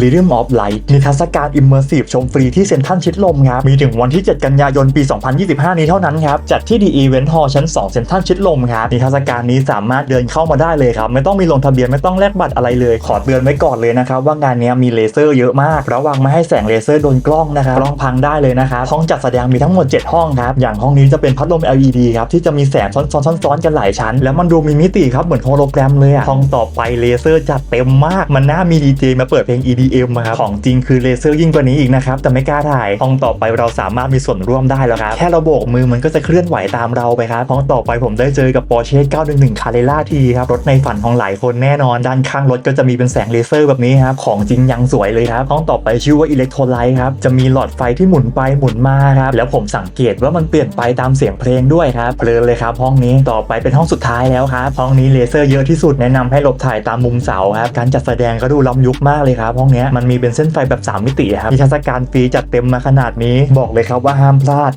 r e d i u m of Light นิทรรศการ Immersive ชมฟรีที่เซ็นทรัลชิดลมครับ มีถึงวันที่ 7 กันยายน ปี 2025 นี้เท่านั้นครับ จัดที่ The Event Hall ชั้น 2 เซ็นทรัลชิดลมครับ นิทรรศการนี้สามารถเดินเข้ามาได้เลยครับ ไม่ต้องมีลงทะเบียน ไม่ต้องแลกบัตรอะไรเลย ขอเตือนไว้ก่อนเลยนะครับ ว่างานนี้มีเลเซอร์เยอะมาก ระวังไม่ให้แสงเลเซอร์โดนกล้องนะครับ กล้องพังได้เลยนะครับ ห้องจัดแสดงมีทั้งหมด 7 ห้องครับ อย่างห้องนี้จะเป็นพัดลม LED ครับ ที่จะมีแสงซ้อนๆๆกันหลายชั้น แล้วมันดูมีมิติครับ เหมือนโฮโลแกรมเลยอะห้องต่อไปเลเซอร์จัดเต็มมาก มันน่ามีดีเจมาเปิดเพลง ED อะครับของจริงคือเลเซอร์ยิ่งกว่านี้อีกนะครับแต่ไม่กล้าถ่ายห้องต่อไปเราสามารถมีส่วนร่วมได้แล้วครับแค่เราโบกมือมันก็จะเคลื่อนไหวตามเราไปครับห้องต่อไปผมได้เจอกับ Porsche 911 Carrera T ครับรถในฝันของหลายคนแน่นอน ด้านข้างรถก็จะมีเป็นแสงเลเซอร์แบบนี้ครับของจริงยังสวยเลยครับห้องต่อไปชื่อว่า Electrolyte ครับจะมีหลอดไฟที่หมุนไปหมุนมาครับแล้วผมสังเกตว่ามันเปลี่ยนไปตามเสียงเพลงด้วยครับเพลินเลยครับห้องนี้ต่อไปเป็นห้องสุดท้ายแล้วครับห้องนี้เลเซอร์เยอะที่สุดแนะนำให้หลบถ่ายตามมุมเสาครับการจัดแสดงก็ดูล้ำยุคมากเลยครับห้องเนี้ยมันมีเป็นเส้นไฟแบบ 3 มิติครับมีเทรรศการฟรีจัดเต็มมาขนาดนี้ บอกเลยครับว่าห้ามพลาด